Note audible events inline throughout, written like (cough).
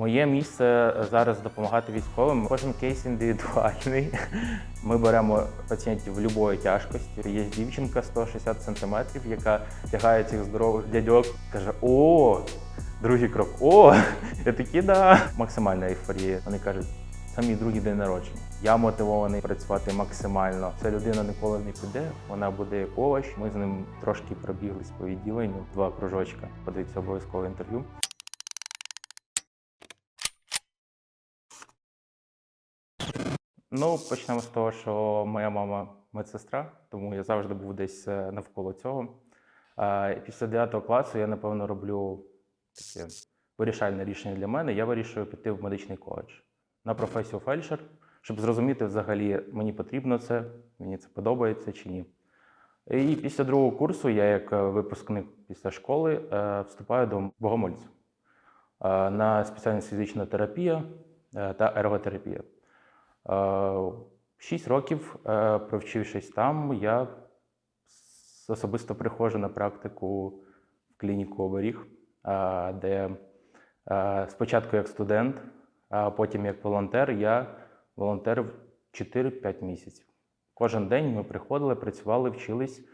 Моє місце зараз допомагати військовим. Кожен кейс індивідуальний. (laughs) Ми беремо пацієнтів будь-якої тяжкості. Є дівчинка 160 см, яка тягає цих здорових дядьок, каже: О, другий крок, о! (laughs) Я такі, да. Максимальна ейфорія. Вони кажуть, це мій другий день народження. Я мотивований працювати максимально. Ця людина ніколи не піде, вона буде як овощ. Ми з ним трошки пробіглись по відділенню, два кружочка. Подивіться обов'язково інтерв'ю. Ну, почнемо з того, що моя мама медсестра, тому я завжди був десь е, навколо цього. Після 9 класу я, напевно, роблю таке вирішальне рішення для мене. Я вирішую піти в медичний коледж на професію фельдшер, щоб зрозуміти взагалі, мені потрібно це, мені це подобається чи ні. І після другого курсу я, як е, випускник після школи, е, вступаю до богомольця на спеціальність фізична терапія та ерготерапія. Е, Шість років, е, провчившись там, я особисто приходжу на практику в клініку оберіг, е, де спочатку як студент, а потім як волонтер, я волонтерив 4-5 місяців. Кожен день ми приходили, працювали, вчились.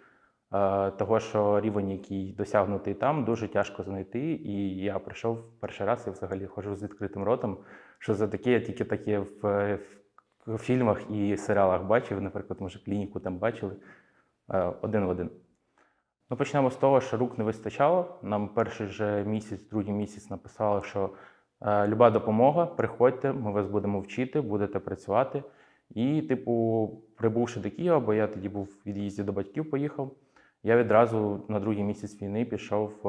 Того, що рівень, який досягнутий там, дуже тяжко знайти. І я прийшов перший раз і взагалі ходжу з відкритим ротом. Що за таке я тільки таке в, в фільмах і серіалах бачив. Наприклад, може, клініку там бачили е, один в один. Ну, почнемо з того, що рук не вистачало. Нам перший же місяць, другий місяць написали, що е, люба допомога, приходьте, ми вас будемо вчити, будете працювати. І, типу, прибувши до Києва, бо я тоді був в від'їзді до батьків, поїхав. Я відразу на другий місяць війни пішов е,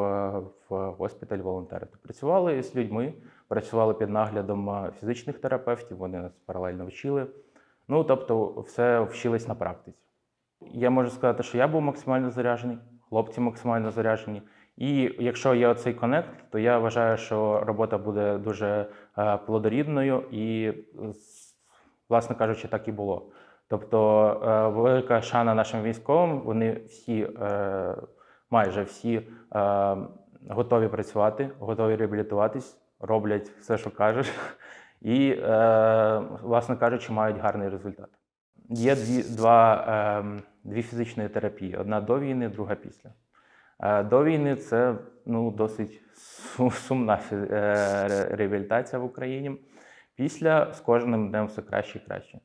в госпіталь волонтерити. Працювали з людьми, працювали під наглядом фізичних терапевтів, вони нас паралельно вчили. Ну, тобто, все вчились на практиці. Я можу сказати, що я був максимально заряджений, хлопці максимально заряджені. І якщо є оцей конект, то я вважаю, що робота буде дуже е, плодорідною і, власне кажучи, так і було. Тобто, е, велика шана нашим військовим, вони всі, е, майже всі готові працювати, готові реабілітуватись, роблять все, що кажеш, і, е, власне кажучи, мають гарний результат. Є дві, два, ем, дві фізичні терапії: одна до війни, друга після. Е, До війни це ну, досить сумна е, реабілітація в Україні. Після з кожним днем все краще і краще.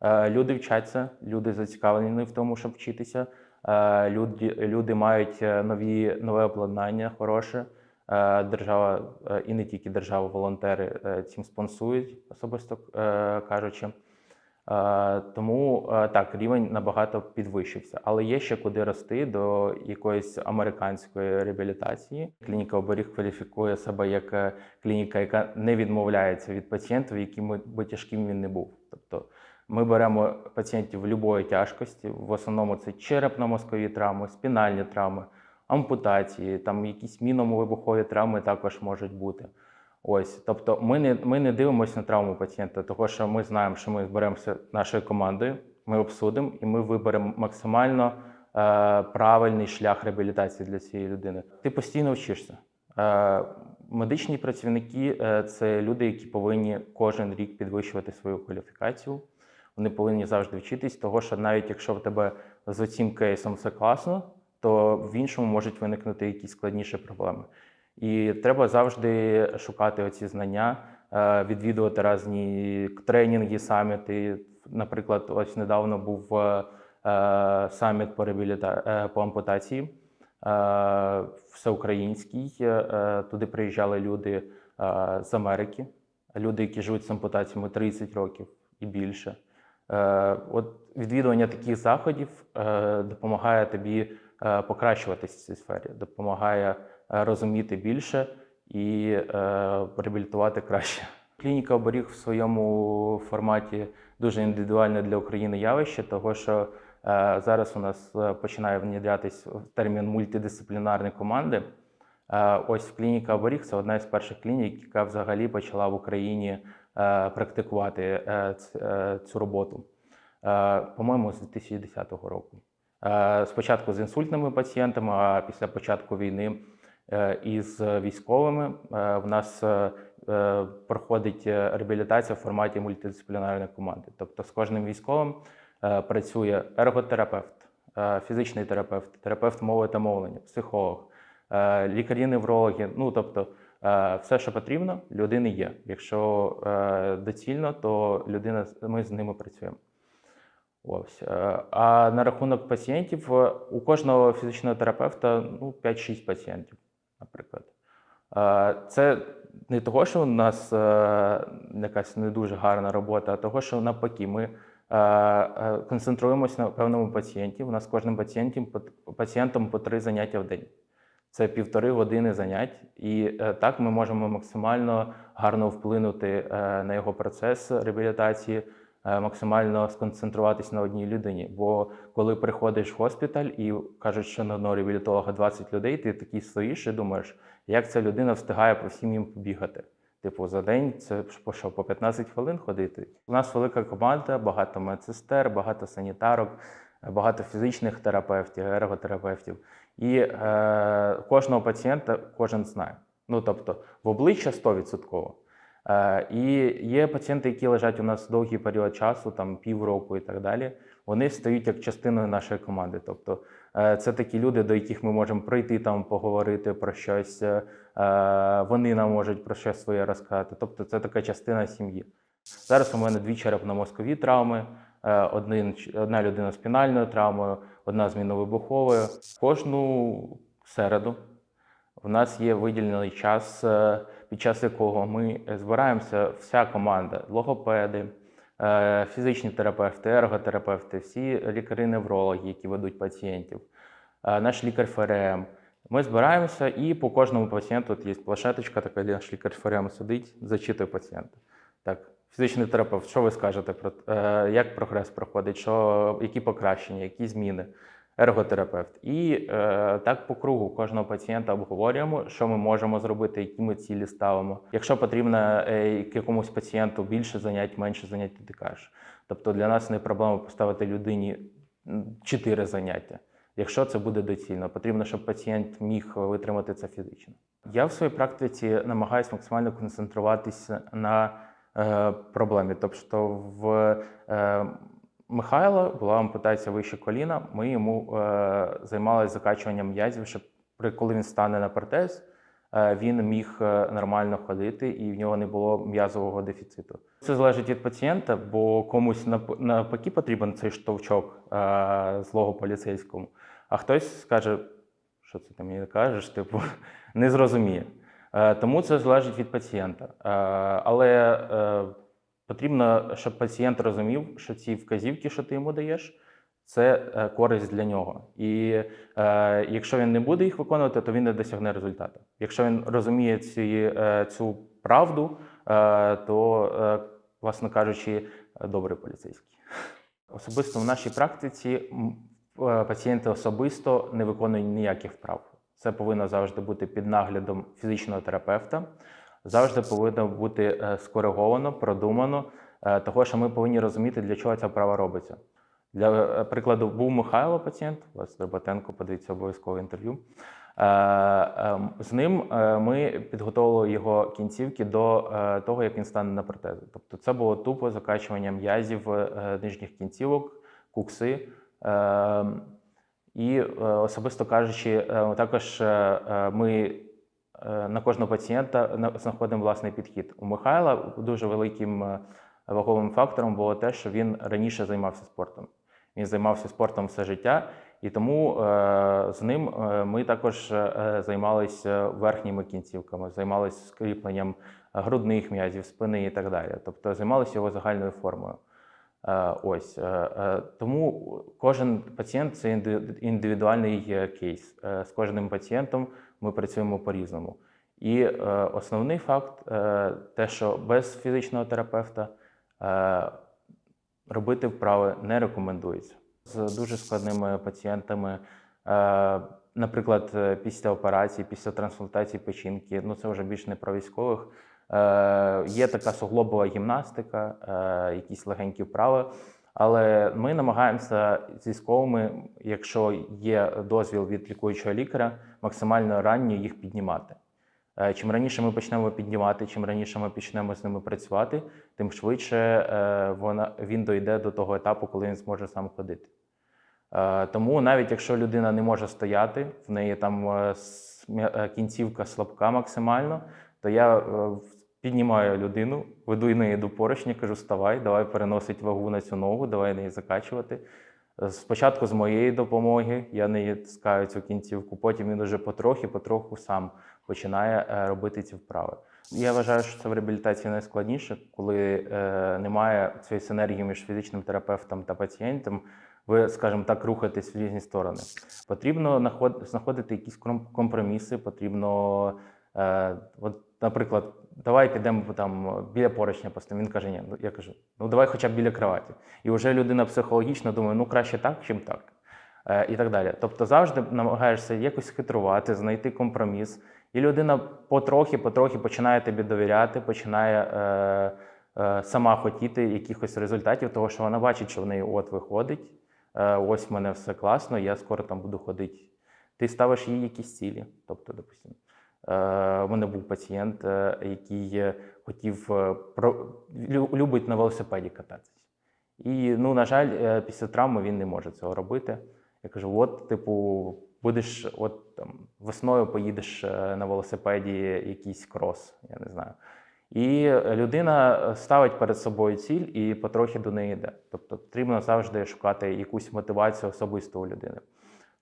Е, Люди вчаться, люди зацікавлені в тому, щоб вчитися. Е, Люди, люди мають е, нові, нове обладнання хороше. Е, Держава е, і не тільки держава, волонтери е, цим спонсують, особисто кажучи. Тому так, рівень набагато підвищився, але є ще куди рости до якоїсь американської реабілітації. Клініка оберіг кваліфікує себе як клініка, яка не відмовляється від пацієнтів, яким би тяжким він не був. Тобто ми беремо пацієнтів будь-якої тяжкості. В основному це черепно-мозкові травми, спінальні травми, ампутації, там якісь міномо-вибухові травми також можуть бути. Ось, тобто, ми не, ми не дивимося на травму пацієнта, тому що ми знаємо, що ми зберемося нашою командою, ми обсудимо і ми виберемо максимально е, правильний шлях реабілітації для цієї людини. Ти постійно вчишся. Е, медичні працівники е, це люди, які повинні кожен рік підвищувати свою кваліфікацію. Вони повинні завжди вчитись, того що навіть якщо в тебе з цим кейсом все класно, то в іншому можуть виникнути якісь складніші проблеми. І треба завжди шукати оці знання, е, відвідувати різні тренінги, саміти. Наприклад, ось недавно був е, е, саміт по реабіліта... по ампутації всеукраїнський. Туди приїжджали люди з Америки, люди, які живуть з ампутаціями 30 років і більше. От відвідування таких заходів допомагає тобі е, покращуватися в цій сфері, допомагає е, розуміти більше і е, реабілітувати краще. Клініка оберіг в своєму форматі дуже індивідуальне для України явище, того що зараз у нас починає внедрятись термін мультидисциплінарні команди. Ось клініка оберіг це одна із перших клінік, яка взагалі почала в Україні практикувати цю роботу. По-моєму, з 2010 року. Е, Спочатку з інсультними пацієнтами, а після початку війни е, із військовими. Е, В нас проходить реабілітація в форматі мультидисциплінарної команди. Тобто з кожним військовим працює ерготерапевт, фізичний терапевт, терапевт мови та мовлення, психолог, лікарі-неврологи. Ну тобто, все, що потрібно, людини є. Якщо доцільно, то людина ми з ними працюємо. Ось. е, А на рахунок пацієнтів, е, у кожного фізичного терапевта ну, 5-6 пацієнтів, наприклад. Е, Це не того, що у нас якась не дуже гарна робота, а того, що навпаки, ми концентруємося на певному пацієнті. У нас кожним пацієнтом, пацієнтом по три заняття в день. Це півтори години занять, і так ми можемо максимально гарно вплинути на його процес реабілітації, максимально сконцентруватись на одній людині. Бо коли приходиш в госпіталь і кажуть, що на одного реабілітолога 20 людей, ти такий стоїш і думаєш, як ця людина встигає по всім їм побігати. Типу, за день це що, по 15 хвилин ходити. У нас велика команда, багато медсестер, багато санітарок, багато фізичних терапевтів, ерготерапевтів. І е, кожного пацієнта кожен знає. Ну тобто в обличчя 100%. Е, і є пацієнти, які лежать у нас довгий період часу, там півроку і так далі. Вони стають як частиною нашої команди. Тобто е, це такі люди, до яких ми можемо прийти там, поговорити про щось. е, Вони нам можуть про щось своє розказати. Тобто, це така частина сім'ї. Зараз у мене дві черепно-мозкові травми, один, одна людина з спінальною травмою, одна з міновибуховою. Кожну середу в нас є виділений час, під час якого ми збираємося, вся команда, логопеди, е, фізичні терапевти, ерготерапевти, всі лікарі-неврологи, які ведуть пацієнтів, е, наш лікар ФРМ. Ми збираємося і по кожному пацієнту от є плашеточка, така де наш лікар ФРМ сидить, зачитує пацієнта. Так, фізичний терапевт, що ви скажете про е, як прогрес проходить, що, які покращення, які зміни? Ерготерапевт. І е, так по кругу кожного пацієнта обговорюємо, що ми можемо зробити, які ми цілі ставимо. Якщо потрібно е, якомусь пацієнту більше занять, менше занять, ти кажеш. Тобто для нас не проблема поставити людині м, чотири заняття. Якщо це буде доцільно, потрібно, щоб пацієнт міг витримати це фізично. Я в своїй практиці намагаюся максимально концентруватися на е, проблемі. Тобто, в е, Михайла була ампутація вище коліна. Ми йому е, займалися закачуванням м'язів, щоб коли він стане на протез, е, він міг е, нормально ходити і в нього не було м'язового дефіциту. Це залежить від пацієнта, бо комусь навпаки потрібен цей штовчок е, злого поліцейському, а хтось скаже, що це ти мені кажеш, типу, (laughs) не зрозуміє. Е, Тому це залежить від пацієнта. Е, Але е, потрібно, щоб пацієнт розумів, що ці вказівки, що ти йому даєш, це е, користь для нього. І е, якщо він не буде їх виконувати, то він не досягне результату. Якщо він розуміє ці, е, цю правду, е, то, е, власне кажучи, добрий поліцейський. Особисто в нашій практиці е, пацієнти особисто не виконують ніяких вправ. Це повинно завжди бути під наглядом фізичного терапевта. Завжди повинно бути е, скориговано, продумано, е, того, що ми повинні розуміти, для чого ця вправа робиться. Для е, прикладу, був Михайло пацієнт, Вас Дроботенко, подивіться обов'язково інтерв'ю. Е, е, З ним ми підготовили його кінцівки до того, як він стане на протези. Тобто це було тупо закачування м'язів нижніх кінцівок, кукси. Е, І особисто кажучи, також ми на кожного пацієнта знаходимо власний підхід. У Михайла дуже великим е, ваговим фактором було те, що він раніше займався спортом. Він займався спортом все життя, і тому е, з ним е, ми також е, займалися верхніми кінцівками, займалися скріпленням грудних м'язів, спини і так далі. Тобто займалися його загальною формою. Е, Ось е, е, тому кожен пацієнт це індивідуальний кейс. З кожним пацієнтом ми працюємо по-різному. І основний факт те, що без фізичного терапевта робити вправи не рекомендується. З дуже складними пацієнтами, наприклад, після операції, після трансплантації печінки, ну це вже більш не про військових. Е, є така суглобова гімнастика, е, якісь легенькі вправи. Але ми намагаємося з військовими, якщо є дозвіл від лікуючого лікаря, максимально ранньо їх піднімати. Е, Чим раніше ми почнемо піднімати, чим раніше ми почнемо з ними працювати, тим швидше е, вона, він дойде до того етапу, коли він зможе сам ходити. Е, Тому навіть якщо людина не може стояти, в неї там кінцівка слабка максимально, то я е, піднімаю людину, веду неї до поручня, кажу: вставай, давай переносить вагу на цю ногу, давай неї закачувати. Е, Спочатку з моєї допомоги я не тискаю цю кінцівку, потім він уже потрохи, потроху сам починає е, робити ці вправи. Я вважаю, що це в реабілітації найскладніше, коли е, немає цієї синергії між фізичним терапевтом та пацієнтом. Ви, скажімо так, рухаєтесь в різні сторони. Потрібно знаходити якісь компроміси. Потрібно, е, от, наприклад, давай підемо там біля поручня постійно. Він каже, ні, ну, я кажу, ну давай хоча б біля кроваті. І вже людина психологічно думає, ну краще так, чим так. Е, і так далі. Тобто завжди намагаєшся якось хитрувати, знайти компроміс. І людина потрохи, потрохи починає тобі довіряти, починає е, е, сама хотіти якихось результатів, того, що вона бачить, що в неї от виходить. Е, ось в мене все класно, я скоро там буду ходити. Ти ставиш їй якісь цілі. Тобто, допустимо, у мене був пацієнт, е, який е, хотів е, любить на велосипеді кататися. І, ну, на жаль, е, після травми він не може цього робити. Я кажу: от, типу, будеш от там весною поїдеш е, на велосипеді якийсь крос, я не знаю. І людина ставить перед собою ціль і потрохи до неї йде. Тобто потрібно завжди шукати якусь мотивацію особисту у людини.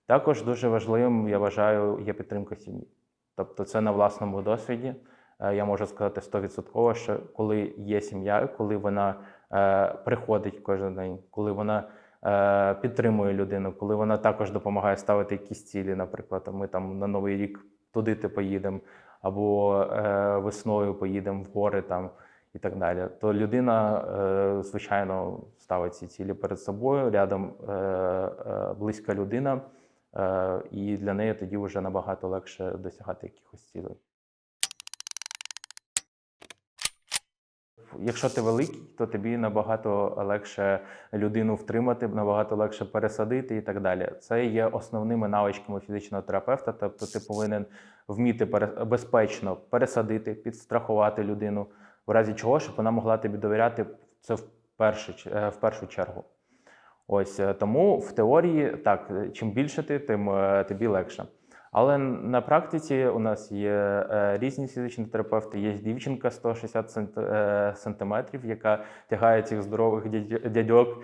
Також дуже важливим, я вважаю, є підтримка сім'ї. Тобто, це на власному досвіді. Е, Я можу сказати 100%, що коли є сім'я, коли вона е, приходить кожен день, коли вона е, підтримує людину, коли вона також допомагає ставити якісь цілі, наприклад, ми там на Новий рік туди ти поїдемо, або весною поїдемо в гори там і так далі. То людина, звичайно, ставить ці цілі перед собою, рядом близька людина, і для неї тоді вже набагато легше досягати якихось цілей. Якщо ти великий, то тобі набагато легше людину втримати, набагато легше пересадити і так далі. Це є основними навичками фізичного терапевта. Тобто, ти повинен вміти безпечно пересадити, підстрахувати людину, в разі чого, щоб вона могла тобі довіряти це в першу, е, в першу чергу. Ось е, тому в теорії так, е, чим більше ти, тим е, тобі легше. Але на практиці у нас є різні фізичні терапевти. Є дівчинка 160 е, сантиметрів, яка тягає цих здорових дядьок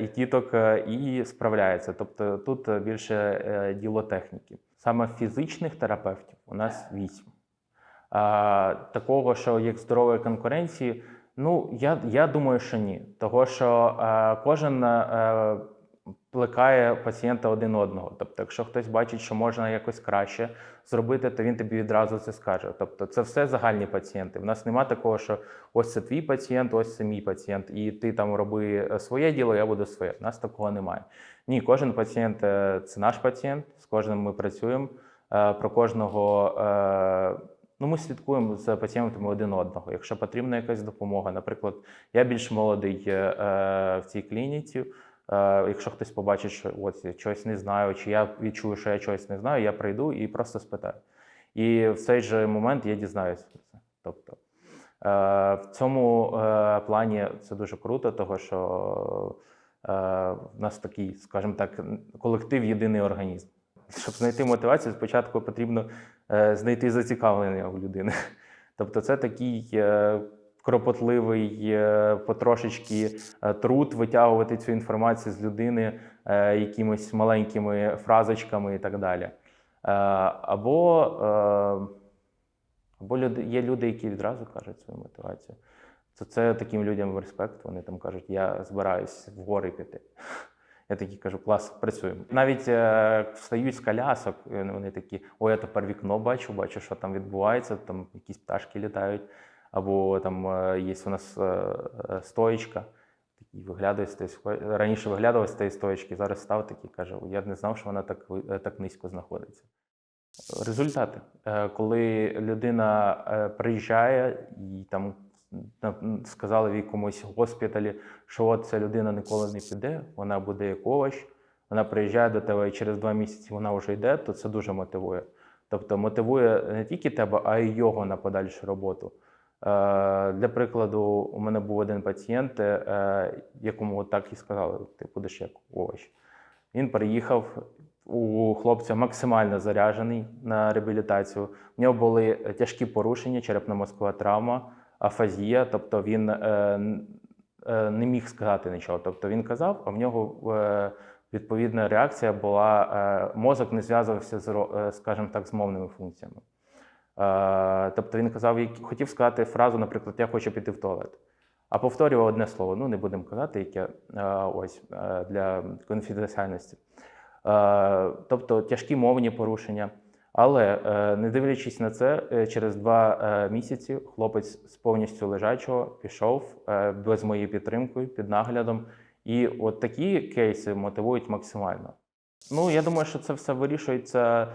і тіток і справляється. Тобто тут більше діло техніки. Саме фізичних терапевтів у нас вісім. Такого, що як здорової конкуренції, ну я, я думаю, що ні. Того, що е, кожен е, плекає пацієнта один одного. Тобто, якщо хтось бачить, що можна якось краще зробити, то він тобі відразу це скаже. Тобто, це все загальні пацієнти. У нас немає такого, що ось це твій пацієнт, ось це мій пацієнт, і ти там роби е, своє діло, я буду своє. У нас такого немає. Ні, кожен пацієнт е, це наш пацієнт, з кожним ми працюємо. Е, Про кожного ну, ми слідкуємо за пацієнтами один одного. Якщо потрібна якась допомога, наприклад, я більш молодий е, е, в цій клініці. Е, Якщо хтось побачить, що ось я чогось не знаю, чи я відчую, що я чогось не знаю, я прийду і просто спитаю. І в цей же момент я дізнаюся про це. Тобто е, в цьому е, плані це дуже круто, того що е, в нас такий, скажімо так, колектив єдиний організм. Щоб знайти мотивацію, спочатку потрібно знайти зацікавлення у людини. (laughs) Тобто, це такий е, кропотливий е, потрошечки е, труд витягувати цю інформацію з людини е, якимись маленькими фразочками і так далі. Е, або е, або люди, є люди, які відразу кажуть свою мотивацію. То це таким людям в респект. Вони там кажуть, я збираюсь в гори піти. Я такий кажу, клас, працюємо. Навіть е, встають з колясок, е, вони такі, ой, я тепер вікно бачу, бачу, що там відбувається, там якісь пташки літають, або там е, є у нас е, е, стоїчка. Такий виглядає з тієї раніше виглядав з тієї стоїчки, зараз став такий, каже, я не знав, що вона так, е, так низько знаходиться. Результати. Коли людина приїжджає і там сказали в якомусь госпіталі, що от ця людина ніколи не піде, вона буде як овощ, вона приїжджає до тебе і через два місяці вона вже йде, то це дуже мотивує. Тобто мотивує не тільки тебе, а й його на подальшу роботу. Е, Для прикладу, у мене був один пацієнт, е, якому так і сказали: ти будеш як овоч. Він приїхав у хлопця максимально заряджений на реабілітацію. У нього були тяжкі порушення, черепно-мозкова травма, афазія, тобто він е, е, не міг сказати нічого. Тобто він казав, а в нього е, відповідна реакція була: мозок не зв'язувався з, скажімо так, з мовними функціями. Тобто він казав, хотів сказати фразу, наприклад, я хочу піти в туалет. А повторював одне слово. Ну, не будемо казати, яке ось для конфіденціальності. Тобто тяжкі мовні порушення. Але е, не дивлячись на це, е, через два е, місяці хлопець з повністю лежачого пішов без моєї підтримки, під наглядом. І от такі кейси мотивують максимально. Ну, я думаю, що це все вирішується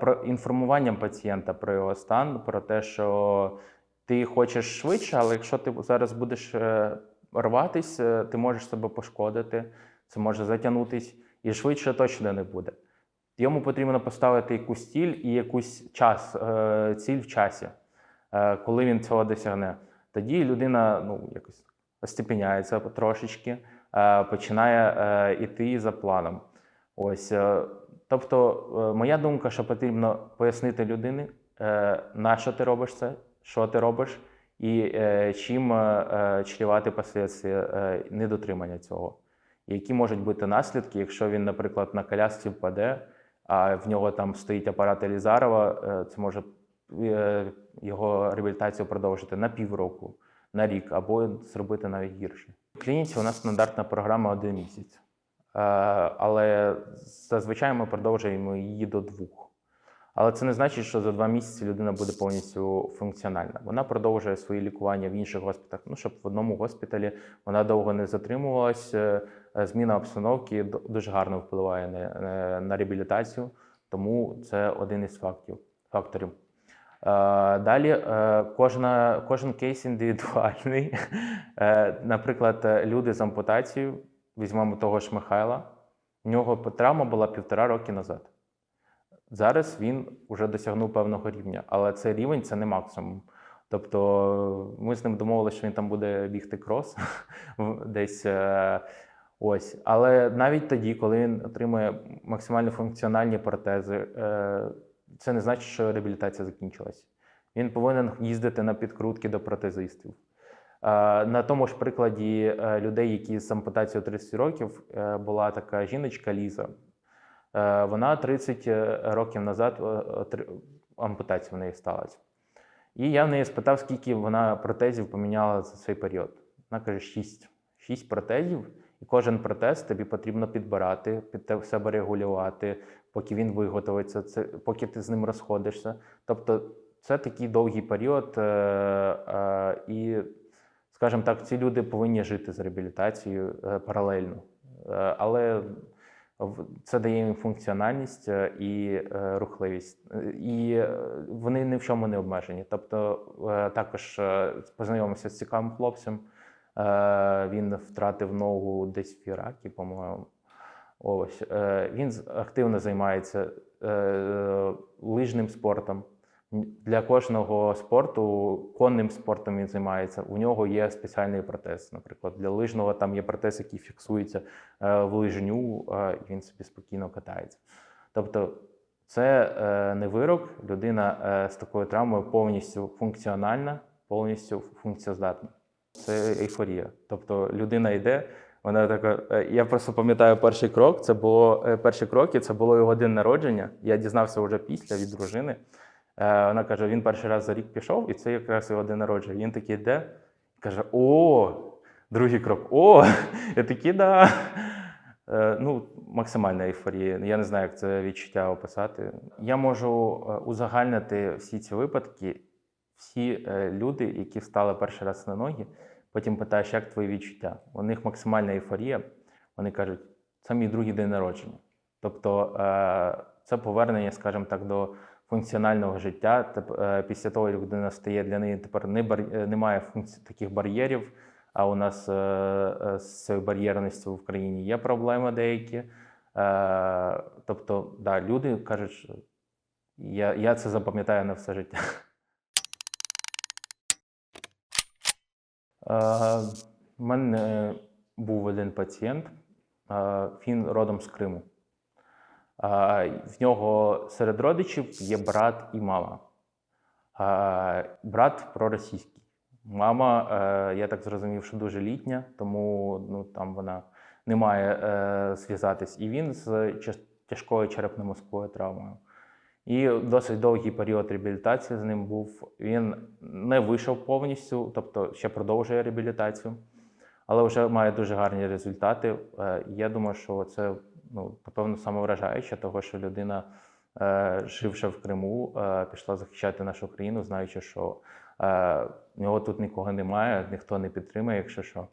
про інформуванням пацієнта про його стан, про те, що ти хочеш швидше, але якщо ти зараз будеш рватись, ти можеш себе пошкодити, це може затягнутись, і швидше точно не буде. Йому потрібно поставити якусь ціль і якусь час, е, ціль в часі, е, коли він цього досягне. Тоді людина ну, якось остепеняється трошечки, е, починає іти за планом. Ось, тобто, моя думка, що потрібно пояснити людині, на що ти робиш це, що ти робиш, і чим чрівати послідствия е, недотримання цього. Які можуть бути наслідки, якщо він, наприклад, на колясці впаде, а в нього там стоїть апарат Елізарова, е, це може е, його реабілітацію продовжити на півроку, на рік, або зробити навіть гірше. В клініці у нас стандартна програма один місяць. Е, Але зазвичай ми продовжуємо її до двох. Але це не значить, що за два місяці людина буде повністю функціональна. Вона продовжує свої лікування в інших госпіталях. Ну, щоб в одному госпіталі вона довго не затримувалась. Е, е, Зміна обстановки дуже гарно впливає на, реабілітацію, тому це один із фактів, факторів. Е, Далі кожна, кожен кейс індивідуальний. Наприклад, люди з ампутацією, візьмемо того ж Михайла, у нього травма була півтора роки назад. Зараз він вже досягнув певного рівня, але цей рівень це не максимум. Тобто ми з ним домовилися, що він там буде бігти крос (laughs) десь. е, Ось. Але навіть тоді, коли він отримує максимально функціональні протези, е, це не значить, що реабілітація закінчилась. Він повинен їздити на підкрутки до протезистів. Е, На тому ж прикладі людей, які з ампутацією 30 років, була така жіночка Ліза. Е, Вона 30 років назад е, ампутація в неї сталася. І я в неї спитав, скільки вона протезів поміняла за цей період. Вона каже: 6. 6 протезів, і кожен протез тобі потрібно підбирати, під себе регулювати, поки він виготовиться, це, поки ти з ним розходишся. Тобто це такий довгий період, е, е, і, скажімо так, ці люди повинні жити з реабілітацією е, паралельно. Е, але це дає їм функціональність е, і е, рухливість. Е, І вони ні в чому не обмежені. Тобто, також познайомився з цікавим хлопцем. Він втратив ногу десь в Іракі, по-моєму. Ось він активно займається лижним спортом. Для кожного спорту конним спортом він займається. У нього є спеціальний протез. Наприклад, для лижного там є протез, який фіксується е, в лижню, е, і він собі спокійно катається. Тобто, це е, не вирок. Людина з такою травмою повністю функціональна, повністю функціоздатна. Це ейфорія. Тобто людина йде, вона така. Я просто пам'ятаю перший крок. Це було перші кроки, це було його день народження. Я дізнався вже після від дружини. Е, Вона каже: він перший раз за рік пішов, і це якраз його день народження. Він такий йде і каже: О, другий крок, о! (laughs) Я такий, да. Е, Ну, максимальна ейфорія. Я не знаю, як це відчуття описати. Я можу е, узагальнити всі ці випадки. Всі люди, які встали перший раз на ноги, потім питаєш, як твої відчуття? У них максимальна ейфорія. Вони кажуть, це мій другий день народження. Тобто це повернення, скажімо так, до функціонального життя. Е, Після того, як людина стає для неї тепер е, немає таких бар'єрів. А у нас е, з цією бар'єрністю в країні є проблеми деякі. Тобто, да, люди кажуть, що я, я це запам'ятаю на все життя. У мене був один пацієнт, він родом з Криму. В нього серед родичів є брат і мама. Брат проросійський. Мама, е, я так зрозумів, що дуже літня, тому ну, там вона не має е, зв'язатись. І він з тяжкою черепно-мозковою травмою. І досить довгий період реабілітації з ним був. Він не вийшов повністю, тобто ще продовжує реабілітацію, але вже має дуже гарні результати. Е, Я думаю, що це ну, напевно самовражаюче, того, що людина, е, живши в Криму, е, пішла захищати нашу країну, знаючи, що е, нього тут нікого немає, ніхто не підтримує, якщо що.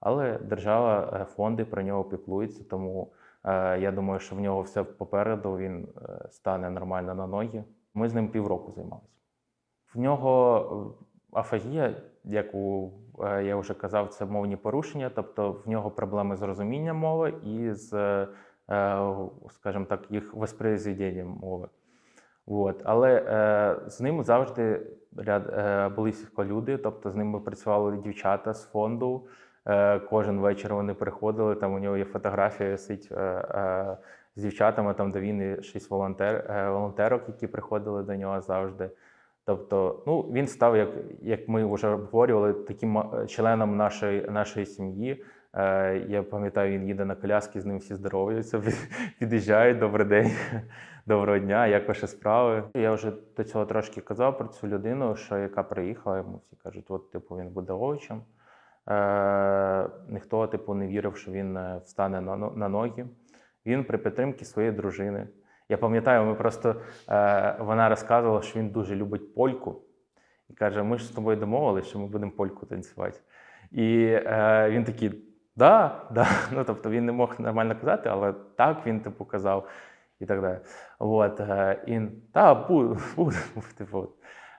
Але держава, е, фонди про нього піклуються, тому е, я думаю, що в нього все попереду, він е, стане нормально на ноги. Ми з ним півроку займалися. В нього е, афазія, як у, я вже казав, це мовні порушення, тобто в нього проблеми з розумінням мови і з, скажімо так, їх воспроизведенням мови. От. Але е, з ним завжди ряд, е, близько люди, тобто з ними працювали дівчата з фонду. Е, кожен вечір вони приходили, там у нього є фотографія висить е, е, з дівчатами, там де він шість волонтер, е, волонтерок, які приходили до нього завжди. Тобто, ну, він став, як, як ми вже обговорювали, таким е, членом нашої, нашої сім'ї. Е, я пам'ятаю, він їде на коляски, з ним всі здороваються, під'їжджають, добрий день, (laughs) доброго дня, як ваші справи. Я вже до цього трошки казав про цю людину, що яка приїхала, йому всі кажуть, от, типу, він буде овочем. Е, ніхто, типу, не вірив, що він е, встане на, на ноги. Він при підтримці своєї дружини. Я пам'ятаю, ми просто е, вона розказувала, що він дуже любить польку. І каже: ми ж з тобою домовилися, що ми будемо польку танцювати. І е, він такий, да, да. (laughs) Ну, тобто він не мог нормально казати, але так він типу казав і так далі. От, е, і та, буду, (laughs) буду, типу.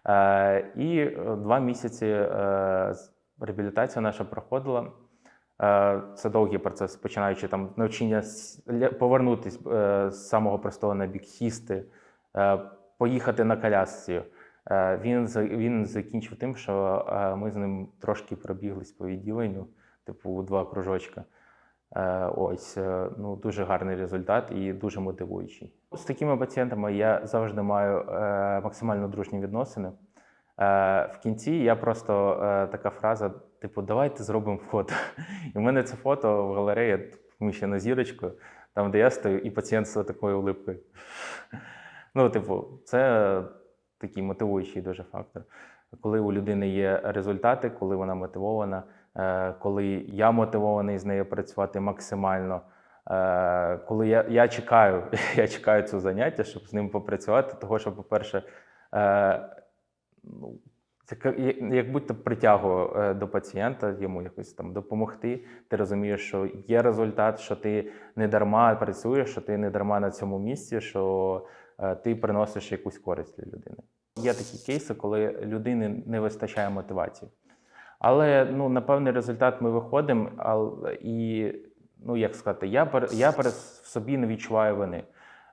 Е, і два місяці е, реабілітація наша проходила. Це довгий процес, починаючи там навчання е, з самого простого на бік, сісти, е, поїхати на колясці. Він, він закінчив тим, що ми з ним трошки пробіглись по відділенню, типу два кружочка. Е, Ось е, ну дуже гарний результат і дуже мотивуючий. З такими пацієнтами я завжди маю е, максимально дружні відносини. В кінці я просто така фраза: типу, давайте зробимо фото. (laughs) І в мене це фото в галереї поміщено зірочкою, там, де я стою, і пацієнт з такою улипкою. (laughs) Ну, типу, це такий мотивуючий дуже фактор. Коли у людини є результати, коли вона мотивована, коли я мотивований з нею працювати максимально. е, Коли я, я чекаю, (laughs) я чекаю цього заняття, щоб з ним попрацювати, того, що, по-перше, е, ну, це як- будь-то притягує е, до пацієнта, йому якось там допомогти. Ти розумієш, що є результат, що ти не дарма працюєш, що ти не дарма на цьому місці, що е, ти приносиш якусь користь для людини. Є такі кейси, коли людини не вистачає мотивації. Але ну, на певний результат ми виходимо, і ну, як сказати, я, я перед в собі не відчуваю вини,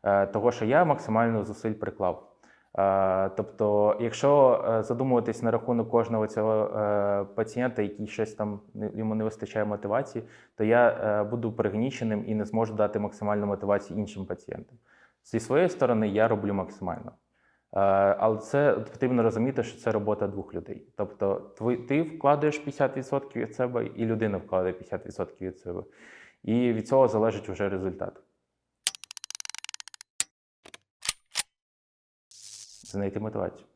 е, того, що я максимально зусиль приклав. Е, Тобто, якщо е, задумуватись на рахунок кожного цього е, пацієнта, який щось там йому не вистачає мотивації, то я буду пригніченим і не зможу дати максимальну мотивацію іншим пацієнтам. Зі своєї сторони, я роблю максимально. Е, Але це потрібно розуміти, що це робота двох людей. Тобто, ти вкладаєш 50% від себе, і людина вкладає 50% від себе. І від цього залежить вже результат. Знайти мотивацію.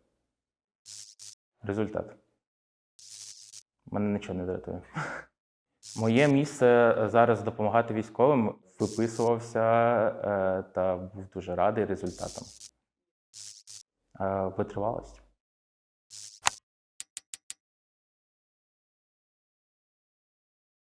Результат. Мене нічого не дратує. (laughs) Моє місце е, зараз допомагати військовим виписувався е, та був дуже радий результатом. Е, Витривалость.